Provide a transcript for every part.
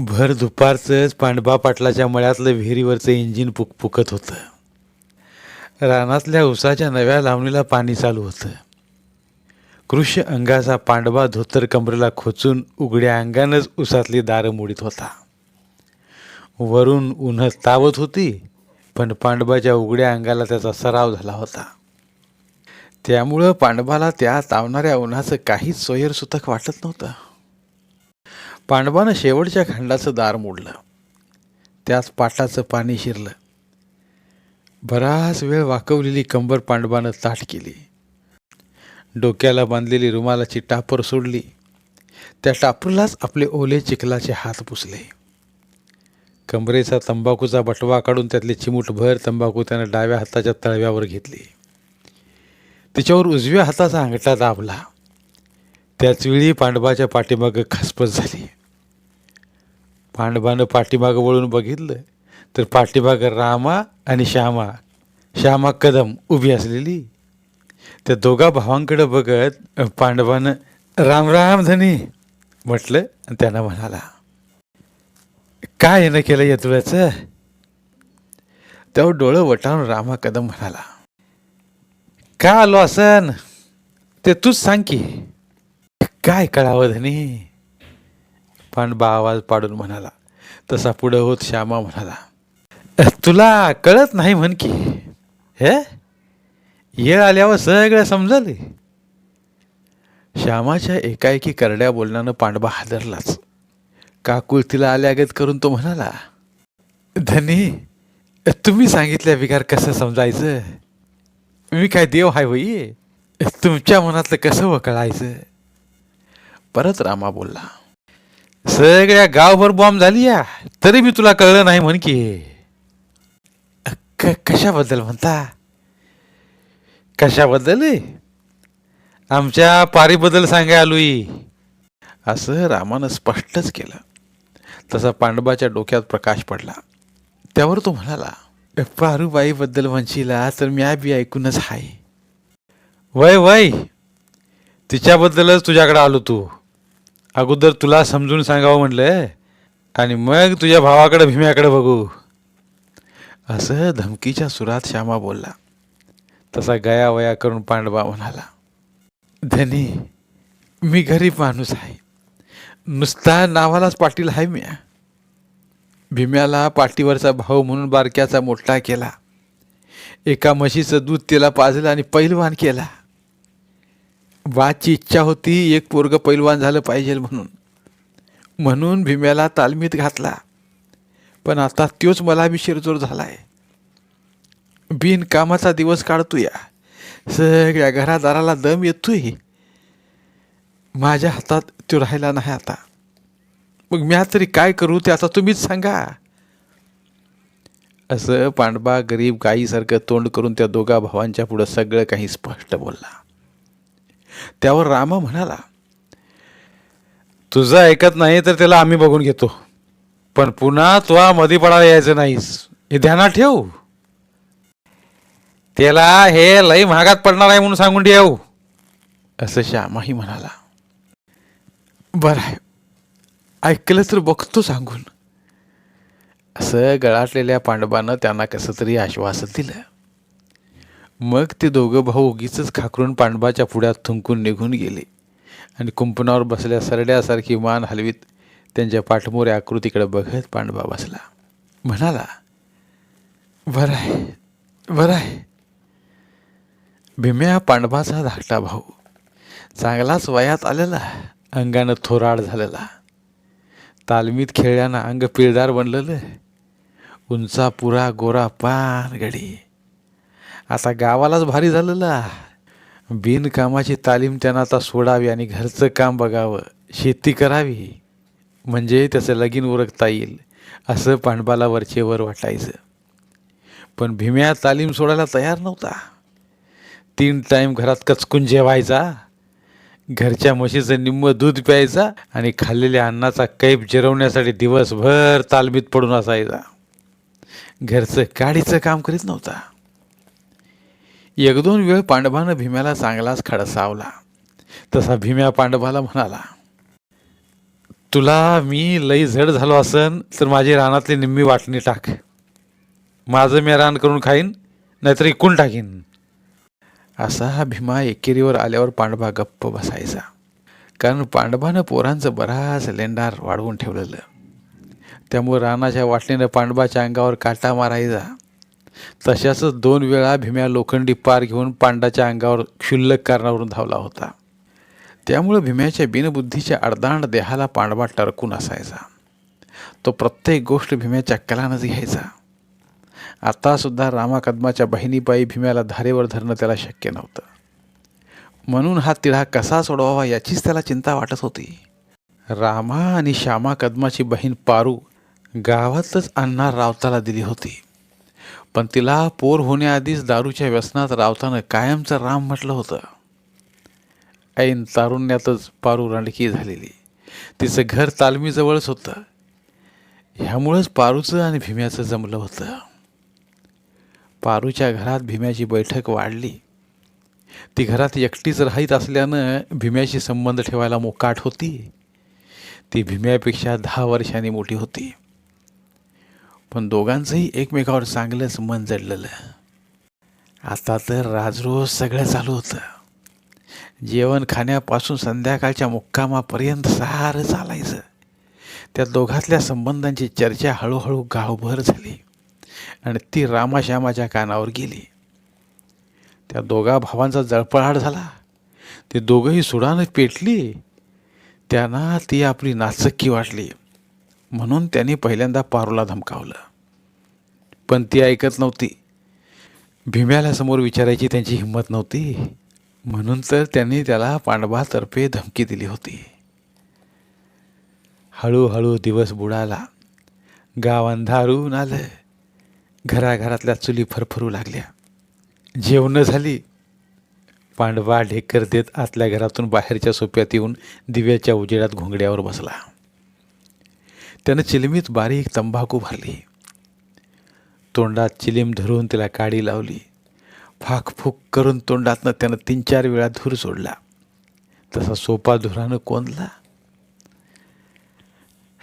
भर दुपारचंच पांडबा पाटलाच्या मळ्यातलं विहिरीवरचं इंजिन पुकपुकत होतं. रानातल्या उसाच्या नव्या लावणीला पाणी चालू होतं. कृष्य अंगाचा पांडवा धोतर कमरेला खोचून उघड्या अंगानंच उसातली दारं मोडीत होता. वरून उन्ह तावत होती पण पांडवाच्या उघड्या अंगाला त्याचा सराव झाला होता. त्यामुळं पांडवाला त्या तावणाऱ्या उन्हाचं काहीच सोयरसुतक वाटत नव्हतं. पांडवानं शेवटच्या खंडाचं दार मोडलं. त्याच पाटाचं पाणी शिरलं. बराच वेळ वाकवलेली कंबर पांडवानं ताट केली. डोक्याला बांधलेली रुमालाची टापर सोडली. त्या टापरलाच आपले ओले चिखलाचे हात पुसले. कमरेचा तंबाखूचा बटवा काढून त्यातले चिमूटभर तंबाखू त्यानं डाव्या हाताच्या तळव्यावर घेतली. तिच्यावर उजव्या हाताचा अंगठा दाबला. त्याच वेळी पांडवाच्या पाठीमागं खसपस झाली. पांडवानं पाठीमागं वळून बघितलं तर पाठीमागं रामा आणि श्यामा. श्यामा कदम उभी असलेली. त्या दोघा भावांकडे बघत पांडवानं राम राम धनी म्हटलं आणि त्यानं म्हणाला काय येणं केलं या तुळ्याचं? तेव्हा डोळं वटावून रामा कदम म्हणाला का आलो असन? ते तूच सांग की. काय कळावं धनी? पांडबा आवाज पाडून म्हणाला तसा पुढं होत श्यामा म्हणाला तुला कळत नाही म्हण की हे? येळ आल्यावर सगळं समजले? श्यामाच्या एकाएकी करड्या बोलण्यानं पांडबा हादरलाच. काकुळ तिला आल्यागत करून तो म्हणाला धनी तुम्ही सांगितल्या विकार कसं समजायचं? मी काय देव हाय होई? तुमच्या मनातलं कसं वकळायचं? परत रामा बोलला सगळ्या गावभर बॉम्ब झाली या. तरी मी तुला कळलं नाही म्हण की. क कशाबद्दल म्हणता? कशाबद्दल? आमच्या पारीबद्दल सांगाय आलोय असं रामानं स्पष्टच केलं. तसा पांडवाच्या डोक्यात प्रकाश पडला. त्यावर तो म्हणाला पारूबाईबद्दल म्हणशीला तर मी बी ऐकूनच हाय. वय वय तिच्याबद्दलच तुझ्याकडे आलो तू. अगोदर तुला समजून सांगावं म्हणलं आणि मग तुझ्या भावाकडे भीम्याकडे बघू. असं धमकीच्या सुरात श्यामा बोलला. तसा गया वया करून पांडवा म्हणाला धनी मी गरीब माणूस आहे. नुसता नावालाच पाटील आहे मी भीम्याला पाठीवरचा भाऊ म्हणून बारक्याचा मोठा केला. एका म्हशीचं दूध त्याला पाजलं आणि पैलवान केला. वाची इच्छा होती एक पोरग पैलवान झालं पाहिजे म्हणून. म्हणून भीम्याला तालमीत घातला. पण आता त्योच मला मी शिरजोर झाला बिन कामाचा दिवस काढतोय. सगळ्या घरादाराला दम येतोय. माझ्या हातात तो राहिला नाही आता. मग मी तरी काय करू ते आता तुम्हीच सांगा. असं पांडबा गरीब गाईसारखं तोंड करून त्या दोघा भावांच्या पुढं सगळं काही स्पष्ट बोलला. त्यावर रामा म्हणाला तुझं ऐकत नाही तर त्याला आम्ही बघून घेतो. पण पुन्हा तुला मध्ये पडायला यायचं नाहीस. हे ध्यानात ठेव. त्याला हे लई महागात पडणार आहे म्हणून सांगून ठेव. असं श्यामाही म्हणाला बरं आहे. ऐकलं तर बघतो सांगून. असं गळाटलेल्या पांडवानं त्यांना कसं तरी आश्वासन दिलं. मग ते दोघं भाऊ उगीच खाकरून पांडवाच्या पुढ्यात थुंकून निघून गेले. आणि कुंपणावर बसल्या सरड्यासारखी मान हलवीत त्यांच्या पाठमोऱ्या आकृतीकडे बघत पांडवा बसला. म्हणाला बरं आहे बरं आहे. भीम्या पांडवाचा धाकटा भाऊ. चांगलाच वयात आलेला अंगानं थोराड झालेला. तालमीत खेळल्यानं अंग पिळदार बनलेलं. उंचा पुरा गोरा पान गडी. आता गावालाच भारी झालेला बिनकामाची तालीम त्यांना आता सोडावी आणि घरचं काम बघावं. शेती करावी. म्हणजे त्याचं लगीन उरकता येईल. असं पांडबाला वरचे वर वाटायचं. पण भीम्या तालीम सोडायला तयार नव्हता. तीन टाईम घरात कचकून जेवायचा. घरच्या म्हशीचं निम्म दूध प्यायचा आणि खाल्लेल्या अन्नाचा कैप जिरवण्यासाठी दिवसभर तालमीत पडून असायचा. घरचं काडीचं काम करीत नव्हता. एक दोन वेळ पांडवानं भीम्याला चांगलाच खडसावला तसा भीम्या पांडवाला म्हणाला तुला मी लई झड झालो असन तर माझी रानातली निम्मी वाटणी टाक. माझं मी रान करून खाईन नाहीतर इकून टाकीन. असा हा भीमा एकेरीवर आल्यावर पांडवा गप्प बसायचा. कारण पांडवानं पोरांचं बराच लेंडार वाढवून ठेवलेलं. त्यामुळे रानाच्या वाटणीनं पांडवाच्या अंगावर काटा मारायचा. तशाच दोन वेळा भीम्या लोखंडी पार घेऊन पांडाच्या अंगावर क्षुल्लक कारणावरून धावला होता. त्यामुळं भीम्याच्या बिनबुद्धीच्या अडदांड देहाला पांडवा टरकून असायचा. तो प्रत्येक गोष्ट भीम्याच्या कलानंच घ्यायचा. आतासुद्धा रामाकदमाच्या बहिणीबाई भीम्याला धारेवर धरणं त्याला शक्य नव्हतं. म्हणून हा तिढा कसा सोडवावा याचीच त्याला चिंता वाटत होती. रामा आणि श्यामा कदमाची बहीण पारू गावातच अण्णा रावताला दिली होती. पण तिला पोर होण्याआधीच दारूच्या व्यसनात रावतानं कायमचं राम म्हटलं होतं. ऐन तारुण्यातच पारू रांडकी झालेली. तिचं घर तालमीजवळच होतं. ह्यामुळंच पारूचं आणि भीम्याचं जमलं होतं. पारूच्या घरात भीम्याची बैठक वाढली. ती घरात एकटीच राहीत असल्यानं भीम्याशी संबंध ठेवायला मोकाट होती. ती भीम्यापेक्षा दहा वर्षांनी मोठी होती. पण दोघांचंही एकमेकावर चांगलंच मन जडलेलं. आता तर राजरोज सगळं चालू होतं. जेवण खाण्यापासून संध्याकाळच्या मुक्कामापर्यंत सारं चालायचं. त्या दोघातल्या संबंधांची चर्चा हळूहळू गावभर झाली. आणि ती रामाश्यामाच्या कानावर गेली. त्या दोघा भावांचा जळपळाट झाला. ते दोघंही सुडानं पेटली. त्यांना ती आपली नाचक्की वाटली. म्हणून त्यांनी पहिल्यांदा पारूला धमकावलं. पण ती ऐकत नव्हती. भीम्याला समोर विचारायची त्यांची हिंमत नव्हती. म्हणून तर त्यांनी त्याला पांडवातर्फे धमकी दिली होती. हळूहळू दिवस बुडाला. गाव अंधारून आलं. घराघरातल्या चुली फरफरू लागल्या. जेवणं झाली. पांडवा ढेकर देत आतल्या घरातून बाहेरच्या सोप्यात येऊन दिव्याच्या उजेडात घोंगड्यावर बसला. त्यानं चिलमीत बारीक तंबाखू भरली. तोंडात चिलीम धरून तिला काडी लावली. फाकफूक करून तोंडातनं त्यानं तीन चार वेळा धूर सोडला. तसा सोपा धुरानं कोंदला.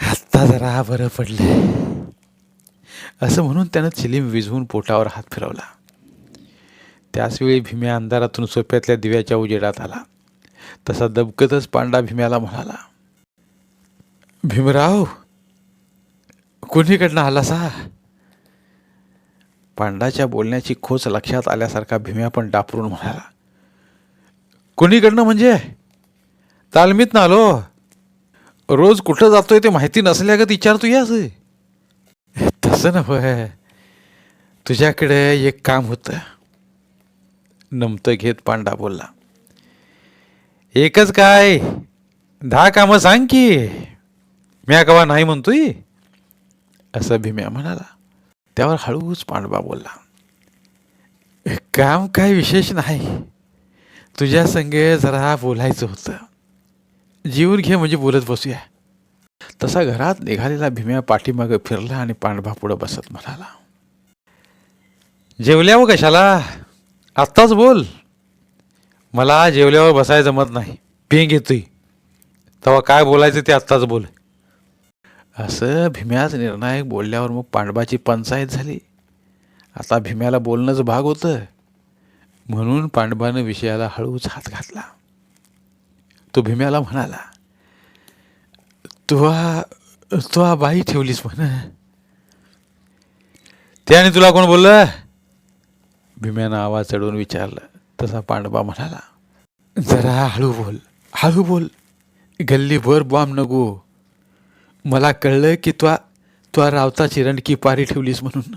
आत्ता जरा बरं पडलं असं म्हणून त्यानं चिलीम विझवून पोटावर हात फिरवला. त्याचवेळी भीम्या अंधारातून सोप्यातल्या दिव्याच्या उजेडात आला. तसा दबकतच पांडा भीम्याला म्हणाला भीमराव कुणीकडनं आला सा पांडाच्या बोलण्याची खोच लक्षात आल्यासारखा भीम्या पण डापरून म्हणाला कुणीकडनं म्हणजे? तालमीत ना आलो. रोज कुठं जातोय ते माहिती नसल्यागत विचारतो यास तसं नव्हे. तुझ्याकडे एक काम होतं. नमतं घेत पांडा बोलला एकच काय? दहा कामं सांग की. म्या कवा नाही म्हणतोय? असं भीम्या म्हणाला त्यावर हळूच पांडवा बोलला काम काय विशेष नाही. तुझ्या संगे जरा बोलायचं होतं. जीवन घे म्हणजे बोलत बसूया. तसा घरात निघालेला भीम्या पाठीमागं फिरला आणि पांडवा पुढं बसत म्हणाला जेवल्यावर कशाला? आत्ताच बोल. मला जेवल्यावर बसायला जमत नाही. पेंग येतोय तेव्हा काय बोलायचं ते आत्ताच बोल. असं भीम्याच निर्णायक बोलल्यावर मग पांडवाची पंचायत झाली. आता भीम्याला बोलणंच भाग होतं. म्हणून पांडवानं विषयाला हळूच हात घातला. तो भीम्याला म्हणाला तू तू बाई ठेवलीस म्हण. त्याने तुला कोण बोललं? भीम्यानं आवाज चढवून विचारलं. तसा पांडवा म्हणाला जरा हळू बोल हळू बोल. गल्लीभर बॉम्ब नको मला कळलं की त्वा त्वा रावता चिरणकी पारी ठेवलीस म्हणून.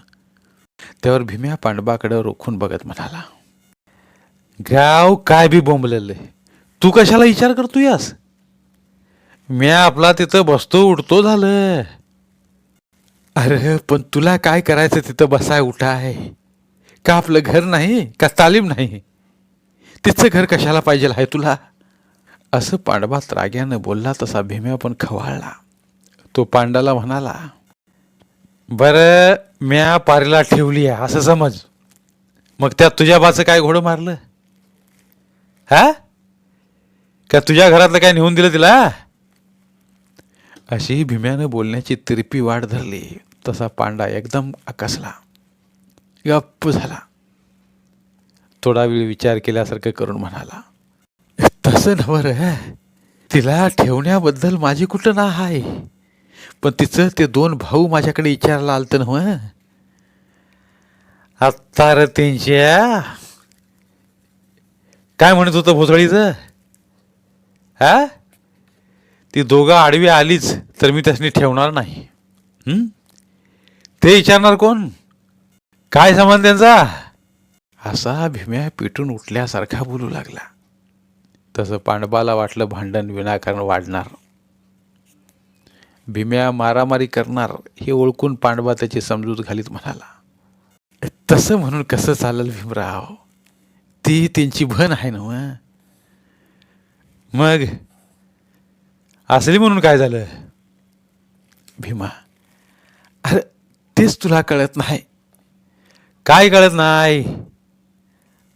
त्यावर भीम्या पांडवाकडं रोखून बघत म्हणाला गाव काय बी बोंबलेलं? तू कशाला विचार करतो यास म्या आपला तिथं बसतो उडतो झालं. अरे पण तुला काय करायचं तिथं बसाय उठा आहे? का आपलं घर नाही? का तालीम नाही? तिचं घर कशाला पाहिजे आहे तुला? असं पांडवा त्राग्यानं बोलला तसा भीम्या पण खवाळला. तो पांडाला म्हणाला बरं म्या पारीला ठेवली आहे असं समज. मग त्यात तुझ्या बाचं काय घोडं मारलं? हा? का तुझ्या घरातलं काय नेऊन दिलं तिला? अशी भीम्यानं बोलण्याची तिरपी वाढ धरली. तसा पांडा एकदम आकसला. गप्प झाला. थोडा वेळ विचार केल्यासारखं करून म्हणाला तसं नवर तिला ठेवण्याबद्दल माझी कुठं ना आहे पण तिचं ते दोन भाऊ माझ्याकडे विचारायला आलतं नव हो, आत्ता र त्यांच्या काय म्हणत होतं भोसळीचं? हा? ती दोघं आडवी आलीच तर मी त्यासनी ठेवणार नाही. ते विचारणार कोण? काय संबंध त्यांचा? असा भीम्या पेटून उठल्यासारखा बोलू लागला. तसं पांडबाला वाटलं भांडण विनाकारण वाढणार. भीम्या मारामारी करणार हे ओळखून पांडवा त्याची समजूत घालीत म्हणाला. तसं म्हणून कसं चालेल भीमराव? ती त्यांची भन आहे ना मग असली म्हणून काय झालं? भीमा अरे तेच तुला कळत नाही. काय कळत नाही?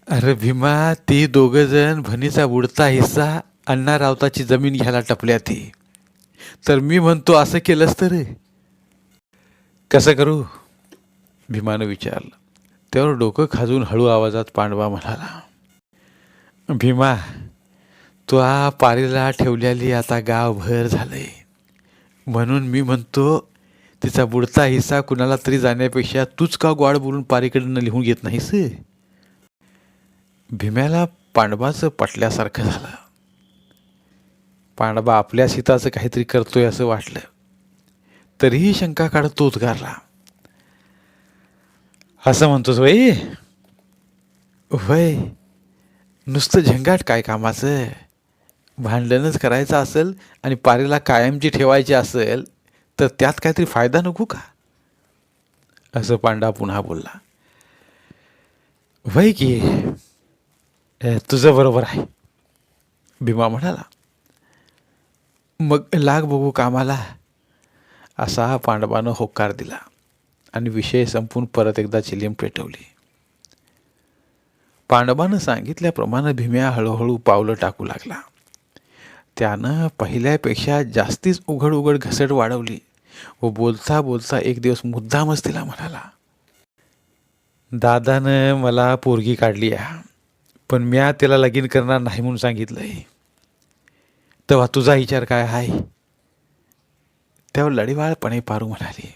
अरे भीमा ती दोघं जण भनीचा बुडता हिस्सा अण्णा रावताची जमीन घ्यायला टपल्या ती तर मी म्हणतो असं केलंस तर कसं करू? भीमानं विचारलं. त्यावर डोकं खाजून हळू आवाजात पांडवा म्हणाला भीमा तू आ पारीला ठेवलेली आता गावभर झालंय. म्हणून मी म्हणतो तिचा बुडता हिस्सा कुणाला तरी जाण्यापेक्षा तूच का गोड बोलून पारीकडनं लिहून घेत नाहीस भीम्याला पांडवाचं पटल्यासारखं झालं. पांडवा आपल्या हिताचं काहीतरी करतोय असं वाटलं. तरीही शंका काढत तो उद्गारला. असं म्हणतोस वय वय नुसतं झंगाट काय कामाचं? भांडणच करायचं असेल आणि पारीला कायमची ठेवायची असेल तर त्यात काहीतरी फायदा नको का? असं पांडा पुन्हा बोलला. वय की तुझं बरोबर आहे भीमा म्हणाला. मग लाग बघू कामाला. असा पांडवानं होकार दिला आणि विषय संपून परत एकदा चिलीम पेटवली. पांडवानं सांगितल्याप्रमाणे भीम्या हळूहळू पावलं टाकू लागला. त्यानं पहिल्यापेक्षा जास्तीच उघड उघड घसट वाढवली व बोलता बोलता एक दिवस मुद्दामच तिला म्हणाला दादानं मला पोरगी काढली आहे पण म्या तिला लगीन करणार नाही म्हणून सांगितलंय. तेव्हा तुझा विचार काय आहे तेव्हा लढीवाळपणे पारू म्हणाले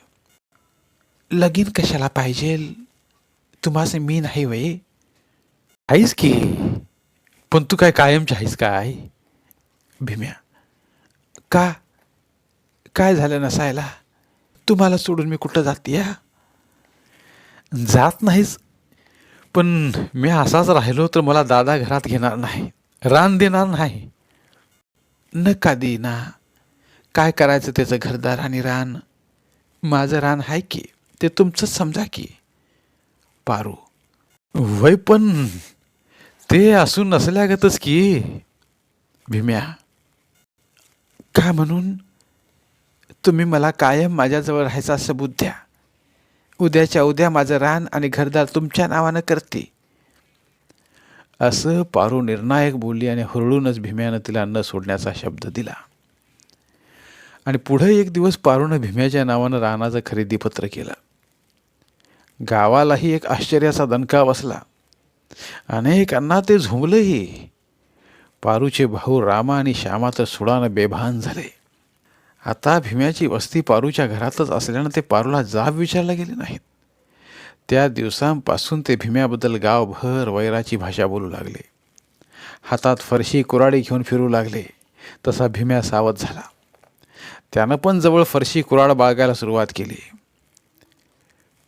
लगीन कशाला पाहिजे? तुम्हाला मी नाही वय आहेस की पण तू काय कायमची आहेस काय? भीम्या का? काय झालं नसायला? तुम्हाला सोडून मी कुठं जाते जात नाहीस पण मी असाच राहिलो तर मला दादा घरात घेणार नाही रान देणार नाही. नका देना काय करायचं त्याचं घरदार आणि रान? माझं रान आहे की? ते तुमचंच समजा की. पारू. वय पण ते असून नसल्यागतच की. भीम्या. का म्हणून? तुम्ही मला कायम माझ्याजवळ राहायचा सबूत द्या उद्याच्या उद्या माझं रान आणि घरदार तुमच्या नावानं करते. असं पारू निर्णायक बोलली आणि हुरळूनच भीम्यानं तिला न सोडण्याचा शब्द दिला. आणि पुढे एक दिवस पारूनं भीम्याच्या नावानं रानाचं खरेदीपत्र केलं. गावालाही एक आश्चर्याचा दणका बसला. अनेकांना ते झुंबलंही. पारूचे भाऊ रामा आणि श्यामा तर सुडानं बेभान झाले. आता भीम्याची वस्ती पारूच्या घरातच असल्यानं ते पारूला जाब विचारला गेले नाहीत. त्या दिवसांपासून ते भीम्याबद्दल गावभर वैराची भाषा बोलू लागले. हातात फरशी कुराडी घेऊन फिरू लागले तसा भीम्या सावध झाला. त्यानं पण जवळ फरशी कुराड बाळगायला सुरुवात केली.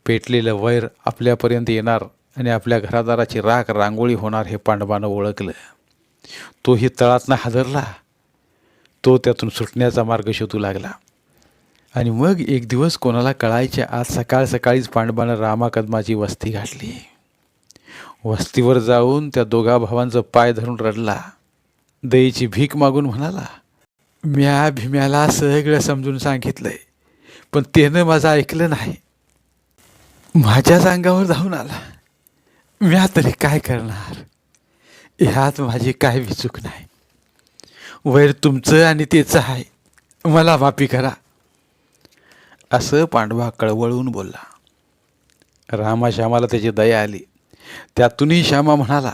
पेटलेलं वैर आपल्यापर्यंत येणार आणि आपल्या घरादाराची राख रांगोळी होणार हे पांडवानं ओळखलं. तोही तळातनं हादरला. तो त्यातून सुटण्याचा मार्ग शोधू लागला. आणि मग एक दिवस कोणाला कळायचे आज सकाळ सकाळीच पांडवानं रामाकदमाची वस्ती गाठली वस्तीवर जाऊन त्या दोघा भावांचं पाय धरून रडला. दईची भीक मागून म्हणाला म्या भीम्याला सगळं समजून सांगितलंय पण त्यानं माझं ऐकलं नाही. माझ्याच अंगावर धावून आला. म्या तरी काय करणार? ह्यात माझी काय विचूक नाही. वैर तुमचं आणि त्याचं आहे. मला माफी करा. असं पांडवा कळवळून बोलला रामा श्यामाला त्याची दया आली. त्यातूनही श्यामा म्हणाला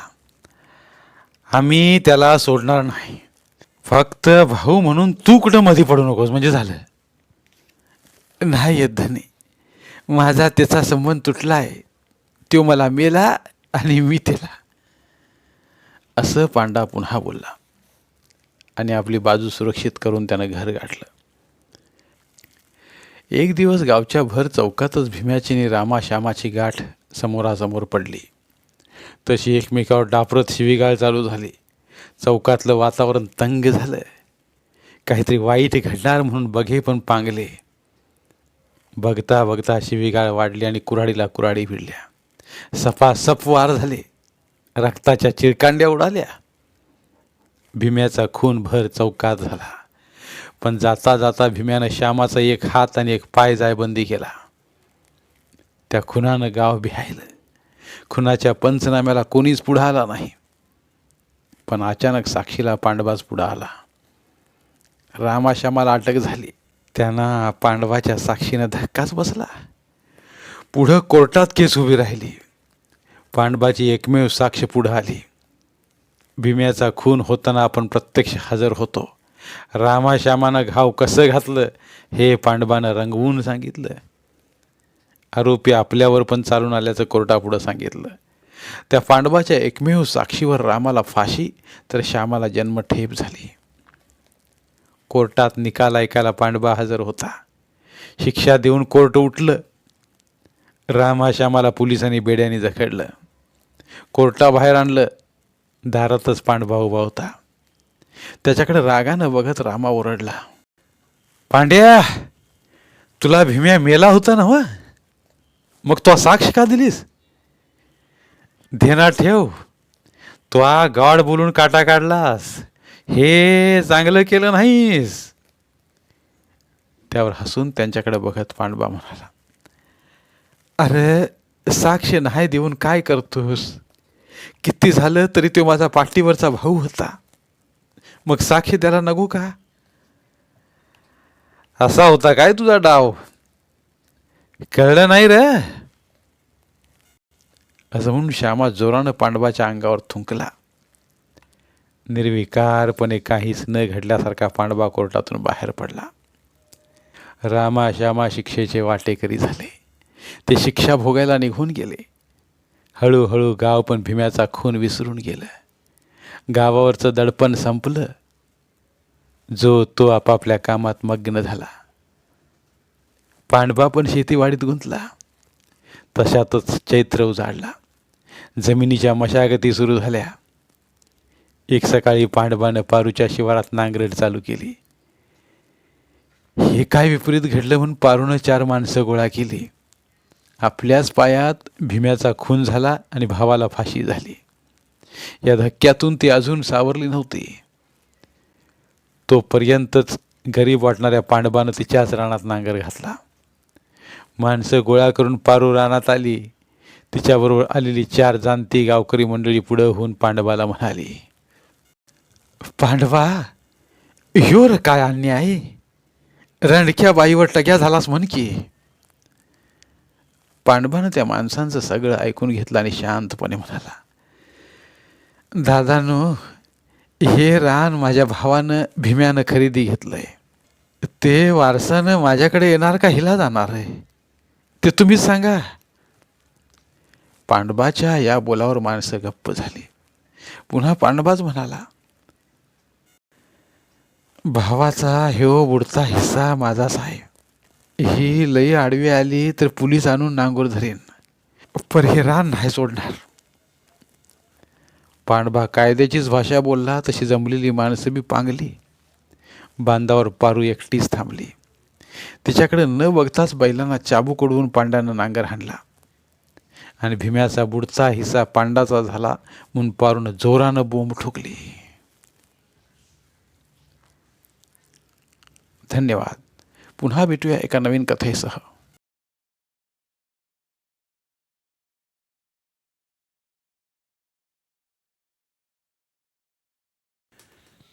आम्ही त्याला सोडणार नाही. फक्त भाऊ म्हणून तू कुठं मध्ये पडू नकोस म्हणजे झालं. नाही येत धनी. माझा त्याचा संबंध तुटला आहे तो मला मेला आणि मी त्याला. असं पांडा पुन्हा बोलला आणि आपली बाजू सुरक्षित करून त्यानं घर गाठलं. एक दिवस गावच्या भर चौकातच भीम्याचीनी रामा श्यामाची गाठ समोरासमोर पडली. तशी एकमेकावर डापरत शिवीगाळ चालू झाली. चौकातलं वातावरण तंग झालं काहीतरी वाईट घडणार म्हणून बघे पण पांगले. बघता बघता शिवीगाळ वाढली आणि कुऱ्हाडीला कुऱ्हाडी भिडल्या. सपासप वार झाले. रक्ताच्या चिरकांड्या उडाल्या. भीम्याचा खून भर चौकात झाला. पण जाता जाता भीम्यानं श्यामाचा एक हात आणि एक पाय जायबंदी केला. त्या खुनानं गाव बिहायलं. खुनाच्या पंचनाम्याला कोणीच पुढं आला नाही. पण अचानक साक्षीला पांडवाच पुढं आला. रामाश्यामाला अटक झाली. त्यांना पांडवाच्या साक्षीनं धक्काच बसला. पुढं कोर्टात केस उभी राहिली. पांडवाची एकमेव साक्ष पुढं आली. भीम्याचा खून होताना आपण प्रत्यक्ष हजर होतो. रामाश्यामानं घाव कसं घातलं हे पांडवानं रंगवून सांगितलं. आरोपी आपल्यावर पण चालून आल्याचं कोर्टापुढं सांगितलं. त्या पांडवाच्या एकमेव साक्षीवर रामाला फाशी तर श्यामाला जन्मठेप झाली. कोर्टात निकाल ऐकायला पांडवा हजर होता. शिक्षा देऊन कोर्ट उठलं. रामा श्यामाला पोलिसांनी बेड्याने जखडलं. कोर्टाबाहेर आणलं. दारातच पांडवा उभा होता. त्याच्याकडे रागानं बघत रामा ओरडला. पांड्या तुला भीम्या मेला होता ना हो मग तो साक्ष का दिलीस? धेना ठेव तो आ गाड बोलून काटा काढलास हे चांगलं केलं नाहीस. त्यावर हसून त्यांच्याकडे बघत पांडवा म्हणाला अरे साक्ष नाही देऊन काय करतोस? किती झालं तरी तो माझा पाठीवरचा भाऊ होता. मग साक्षी त्याला नगू का? असा होता काय तुझा डाव? कळलं नाही रे? असं म्हणून श्यामा जोरानं पांडवाच्या अंगावर थुंकला. निर्विकारपणे काहीच न घडल्यासारखा पांडवा कोर्टातून बाहेर पडला. रामा श्यामा शिक्षेचे वाटेकरी झाले. ते शिक्षा भोगायला निघून गेले. हळूहळू गाव पण भीम्याचा खून विसरून गेलं. गावावरचं दडपण संपलं. जो तो आपापल्या कामात मग्न झाला. पांडवा पण शेतीवाडीत गुंतला. तशातच चैत्र उजाडला. जमिनीच्या मशागती सुरू झाल्या. एक सकाळी पांडवानं पारूच्या शिवारात नांगरट चालू केली. हे काय विपरीत घडलं म्हणून पारूनं चार माणसं गोळा केली. आपल्याच पायात भीम्याचा खून झाला आणि भावाला फाशी झाली. या धक्क्यातून ती अजून सावरली नव्हती. तोपर्यंतच गरीब वाटणाऱ्या पांडवानं तिच्याच रानात नांगर घातला. माणसं गोळा करून पारू रानात आली. तिच्याबरोबर आलेली चार जाणती गावकरी मंडळी पुढं होऊन पांडवाला म्हणाली पांडवा योर काय अन्याय? रणख्या बाईवर टग्या झालास म्हण की. पांडवानं त्या माणसांचं सगळं ऐकून घेतलं आणि शांतपणे म्हणाला दादानो हे रान माझ्या भावानं भीम्यानं खरेदी घेतलं आहे ते वारसानं माझ्याकडे येणार का हिला जाणार आहे? ते तुम्हीच सांगा. पांडवाच्या या बोलावर माणसं गप्प झाली. पुन्हा पांडवाच म्हणाला भावाचा ह्यो बुडता हिस्सा माझाच आहे ही लई आडवी आली तर पोलीस आणून नांगोर धरेन. पर हे रान नाही सोडणार. पांडभा कायद्याचीच भाषा बोलला तशी जमलेली माणसं बी पांगली. बांधावर पारू एकटीच थांबली. तिच्याकडे न बघताच बैलांना चाबूक उडवून पांड्यानं नांगर हाणला. आणि भीम्याचा बुडचा हिस्सा पांडाचा झाला म्हणून पारून जोरानं बोंब ठोकली. धन्यवाद. पुन्हा भेटूया एका नवीन कथेसह.